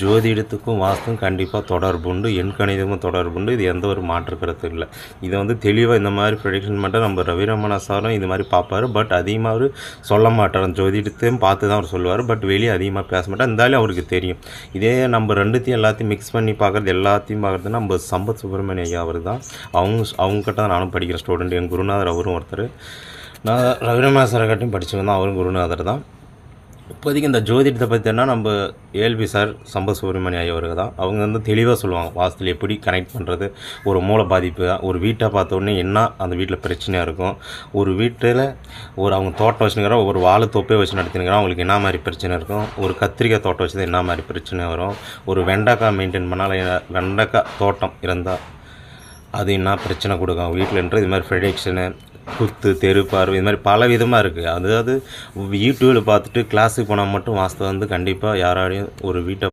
ஜோதிடத்துக்கும் வாஸ்தும் கண்டிப்பாக தொடர்பு உண்டு. எண் கணிதமும் தொடர்பு உண்டு. இது எந்த ஒரு மாற்று கருத்து இல்லை. இதை வந்து தெளிவாக இந்த மாதிரி ப்ரொடிக்ஷன் மட்டும் நம்ம ரவிரமண சாரும் இது மாதிரி பார்ப்பாரு பட் அதிகமாக அவர் சொல்ல மாட்டார். ஜோதிடத்தையும் பார்த்து தான் அவர் சொல்லுவார். பட் வெளியே அதிகமாக பேச மாட்டார். இருந்தாலும் அவருக்கு தெரியும். இதே நம்ம ரெண்டுத்தையும் எல்லாத்தையும் மிக்ஸ் பண்ணி பார்க்குறது எல்லாத்தையும் பார்க்குறது நம்ம சம்பத் சுப்பிரமணிய ஐயா அவர் தான் அவங்க அவங்ககிட்ட தான் நானும் படிக்கிற ஸ்டூடெண்ட் என் குருநாதர் அவரும் ஒருத்தர். நான் ரவிரமணா சாரை கட்டியும் படிச்சவன் தான் அவரும் குருநாதர் தான். இப்போதைக்கு இந்த ஜோதிடத்தை பற்றினா நம்ம ஏல்பி சார் சம்ப சுப்பிரமணிய ஐயவர்கள் தான். அவங்க வந்து தெளிவாக சொல்லுவாங்க. வாசத்தில் எப்படி கனெக்ட் பண்ணுறது ஒரு மூளை பாதிப்பு ஒரு வீட்டை பார்த்தோன்னே என்ன அந்த வீட்டில் பிரச்சனையாக இருக்கும்? ஒரு வீட்டில் ஒரு அவங்க தோட்டம் வச்சுருக்கிறோம் ஒரு வாழை தோப்பே வச்சு நடத்தினுக்கிறோம் அவங்களுக்கு என்ன மாதிரி பிரச்சனை இருக்கும்? ஒரு கத்திரிக்காய் தோட்டம் வச்சது என்ன மாதிரி பிரச்சனை வரும்? ஒரு வெண்டைக்காய் மெயின்டைன் பண்ணால் வெண்டைக்காய் தோட்டம் இருந்தால் அது என்ன பிரச்சனை கொடுக்கும்? வீட்டிலன்றது இது மாதிரி ப்ரெடிக்ஷனு குத்து தெரு பார்வை இது மாதிரி பல விதமாக இருக்குது அதாவது யூடியூபில் பார்த்துட்டு கிளாஸுக்கு போனால் மட்டும் வாஸ்து வந்து கண்டிப்பாக யாராலையும் ஒரு வீட்டை